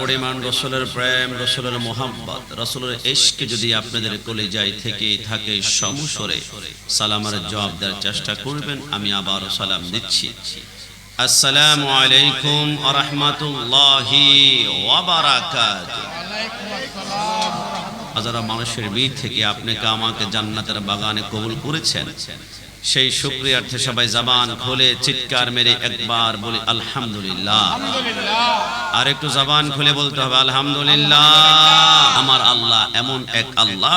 পরিমাণ যদি আপনাদের কলিজায় থেকে থাকে সমসরে সালামের জবাব দেওয়ার চেষ্টা করবেন, আমি আবারও সালাম দিচ্ছি। আসসালামু আলাইকুম রহমতুল্লাহি ওয়াবারাকাতুহু হাজারা মানুষের বীর থেকে আপনাকে আমাকে জান্নাতের বাগানে কবুল করেছেন সেই শুক্রিয়ার্থে সবাই জবান খুলে চিৎকার মেরে একবার বলি আলহামদুলিল্লাহ। আর একটু জবান খুলে বলতে হবে আলহামদুলিল্লাহ। আমার আল্লাহ এমন এক আল্লাহ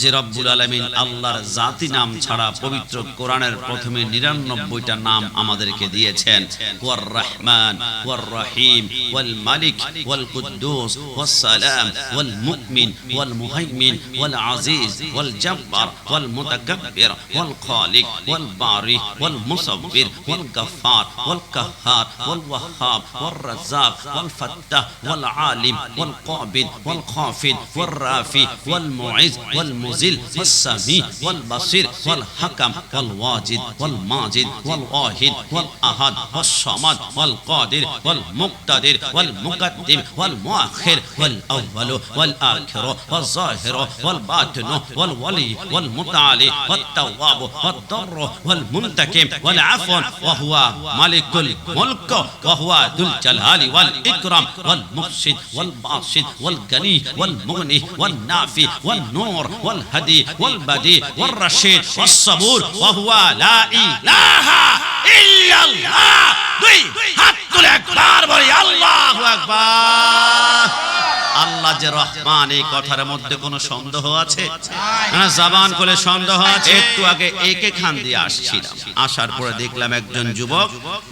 যে রব্বুল আলমিন আল্লাহর জাতি নাম ছাড়া পবিত্র কোরআনের প্রথমে নিরানব্বইটা নাম আমাদেরকে দিয়েছেন। ওয়ার রহমান ওয়ার রহিম ওয়াল মালিক ওয়াল কুদ্দুস ওয়াস সালাম ওয়াল মুকমিন ওয়াল মুহাইমিন ওয়াল আজিজ ওয়াল জব্বার ওয়াল মুতাকাব্বির ওয়াল খালিক। ওয়াল বারি ওয়াল মুসাব্বির ওয়াল গাফফার ওয়াল কাহ্হার ওয়াল ওয়াহ্হাব ওয়াল রাজ্জাক ওয়াল ফাত্তাহ ওয়াল আলিম ওয়াল কাবিদ ওয়াল খাফিদ ওয়াল রাফি ওয়াল মুইজ ওয়াল মুজিল ওয়াস সামি ওয়াল বাসির ওয়াল হাকাম ওয়াল ওয়াজিদ ওয়াল মুনতাকিম ওয়াল আফওয়ান ওয়া হুয়া মালিকুল মুলক ওয়া হুয়া দুল জালালি ওয়াল ইকরাম ওয়াল মুফসিদ ওয়াল বাসিদ ওয়াল গনি ওয়াল মুগনি ওয়াল নাফি ওয়াল নূর ওয়াল হাদি ওয়াল বাদি আকবার। আল্লাহ যে রহমান, এই কথার মধ্যে কোনো সন্দেহ আছে? না জাবান করে সন্দেহ আছে। একটু আগে একে খান দিয়ে আসছিলাম। আসার পরে দেখলাম একজন যুবক,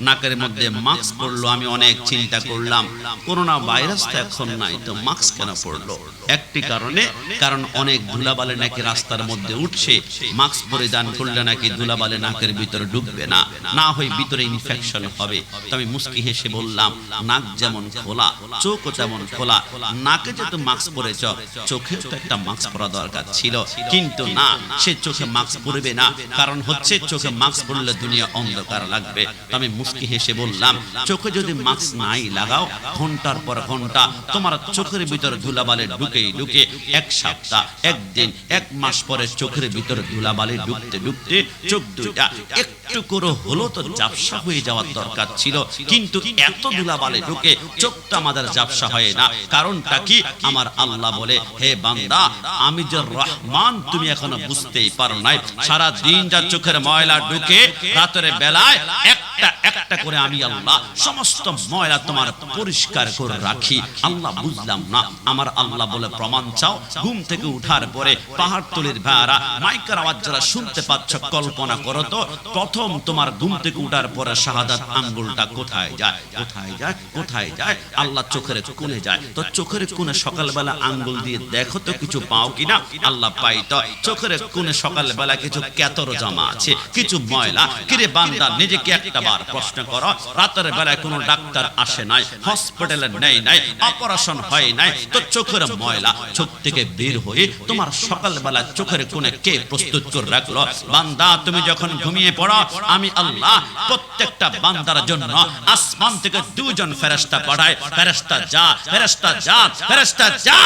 নাকের মধ্যে মাস্ক পরলো। আমি অনেক চিন্তা করলাম, করোনা ভাইরাস তো এখন নাই, তো মাস্ক কেন পড়ল একটি কারণে, কারণ অনেক ধুলাবালে নাকি রাস্তার মধ্যে উঠছে, মাস্ক পরিধান করলে নাকি ধুলাবালে নাকের ভিতরে ঢুকবে না না হয় ভিতরে ইনফেকশন হবে। তো আমি মুস্কি হেসে বললাম, নাক যেমন খোলা, চোখও তেমন খোলা, নাকে যেহেতু মাস্ক পরেছ, চোখেও তো একটা মাস্ক পরা দরকার ছিল। কিন্তু না, সে চোখে মাস্ক পরবে না, কারণ হচ্ছে চোখে মাস্ক পরলে দুনিয়া অন্ধকার লাগবে। তো আমি মুস্কি হেসে বললাম, চোখে যদি মাস্ক নাই লাগাও, ঘণ্টার পর ঘণ্টা তোমার চোখের ভিতরে ধুলাবালে ঢুকেই ঢুকে এক সপ্তাহ, একদিন, এক মাস পরে চোখের ভিতরে ধুলাবালে ঢুকতে ঢুকতে চোখ দুইটা একটু করে হলো তো জাপসা হয়ে যাওয়ার দরকার ছিল। কিন্তু এত ধুলাবালে ঢুকে চোখটা আমাদের জাপসা হয় না। কারণটা কি? আমার আল্লাহ বলে, হে বান্দা, আমি যে রহমান তুমি এখনও বুঝতেই পারো নাই। সারা দিন যা চোখের ময়লা ঢুকে, রাতের বেলায় একটা একটা করে আমি আল্লাহ সমস্ত ময়লা তোমার পরিষ্কার করে রাখি। আল্লাহ বুঝলাম না। আমার আল্লাহ বলে প্রমাণ চাও, ঘুম থেকে উঠার পরে পাহাড় তুলির ভাড়া, মাইকার আওয়াজ যারা শুনতে পাচ্ছ, কল্পনা করো তো, প্রথম তোমার ঘুম থেকে উঠার পরে শাহাদাত আঙ্গুলটা কোথায় যায়? কোথায় যায়? কোথায় যায়? আল্লাহ চোখের কোণে যায়। তো চোখের কোণে সকালবেলা আঙ্গুল দিয়ে দেখো তো কিছু পাও কিনা? আল্লাহ পাই তো। চোখের কোণে সকালবেলা কিছু কেতর জমা আছে, কিছু ময়লা। কিরে বান্দা, নিজেকে একটা বার প্রশ্ন করো। রাতের বেলায় কোনো ডাক্তার আসে নাই, হসপিটালে নেই নাই, অপারেশন হয় নাই, তো চোখের ময়লা চোখ থেকে বের হয়ে তোমার সকালবেলা চোখের কোণে কে প্রস্তুত করে রাখল? বান্দা, তুমি যখন ঘুমিয়ে পড়ো, আমি আল্লাহ প্রত্যেকটা বান্দার জন্য আসমান থেকে দুজন ফেরেশতা পাঠায় ফেরেশতা, যা ফেরেশতা যা ফেরেশতা, যা,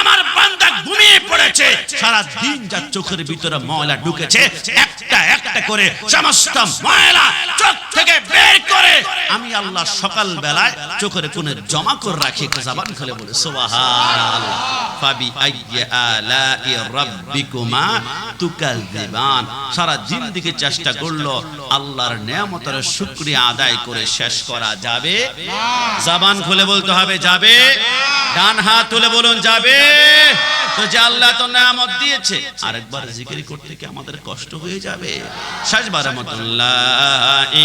আমার বান্দা ঘুমিয়ে পড়েছে। সারা দিন যা চোখের ভিতরে ময়লা ঢুকেছে, একটা একটা করে সমস্ত ময়লা চোখ থেকে বের করে আমি আল্লাহ সকাল বেলায় চোখের কোণে জমা করে রাখি। জবান খুলে বলে, সুবহানাল্লাহ। আল্লাহ তো দিয়েছে, আরেকবার জিকির করতে কি আমাদের কষ্ট হয়ে যাবে?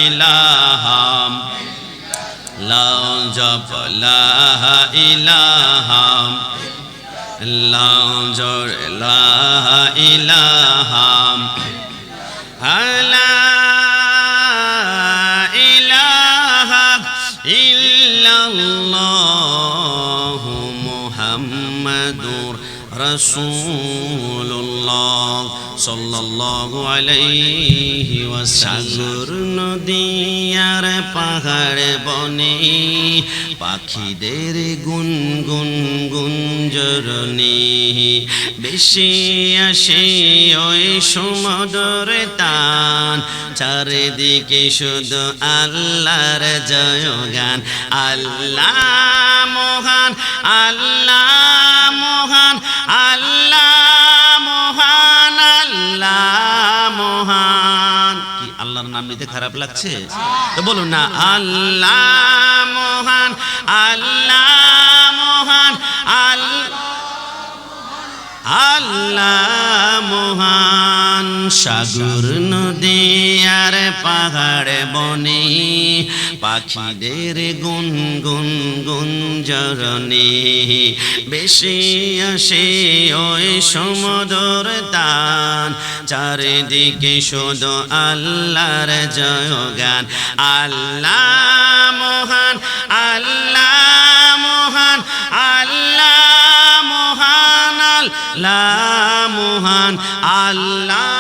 ইলাহা জপ লা ইলাহা লা জর লা ইলাহা ইল্লাল্লাহু মুহাম্মাদুর রসুল্লাহ সাল্লাল্লাহু আলাইহি ওয়াসাল্লাম। নদী আর পাহাড় বনে পাখিদের গুন গুন গুঞ্জরণে বেশি আসে ওই সমুদর তান। চারিদিকে শুধু আল্লাহর জয়গান। আল্লাহ মহান আল্লাহ মহান আল্লাহ মহান আল্লাহ মহান। কি আল্লাহর নাম নিতে খারাপ লাগছে? তো বলুন না, আল্লাহ সাগর নদী আর পাহাড় বনে, পাখিদের গুন গুন গুঞ্জরণে বেশি আসে ওই সমুদর তান, চারিদিকে শুধু আল্লাহর জয়গান। আল্লাহ মহান আল্লাহ মহান আল্লাহ মহান আল্লাহ মহান, আল্লাহ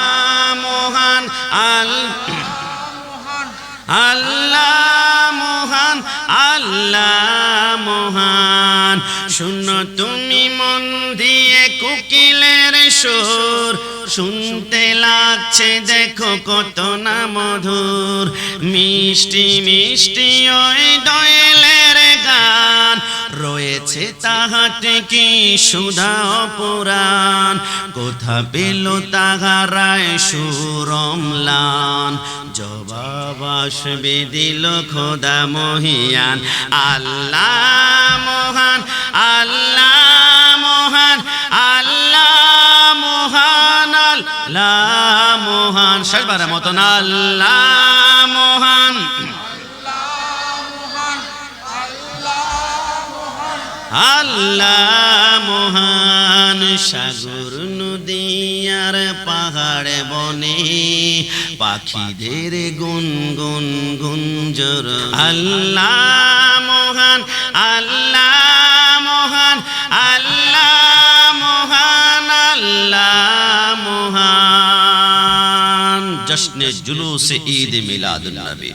মহান। শুনো তুমি মন দিয়ে কোকিলের সুর। শুনতে লাগছে, দেখো কত না মধুর। মিষ্টি মিষ্টি ওই দয়েলের গান। রয়েছে তাহাতে কি সুধা পুরাণ? কোথা পেল তাহারায় সুরমলান? জবাব আসবে দিল খোদা মহিয়ান। আল্লাহ মহান আল্লাহ মহান আল্লাহ মহান আল্লাহ মহান। শেষবারের মতন আল্লাহ মহান। আল্লাহ মহান। সাগর নদী আর পাহাড় পাখিদের গুন গুন গুঞ্জর আল্লাহ মহান আল্লাহ মহান আল্লাহ মহান আল্লাহ মহান। জশ্নে জুলুস ঈদ মিলাদ নবী।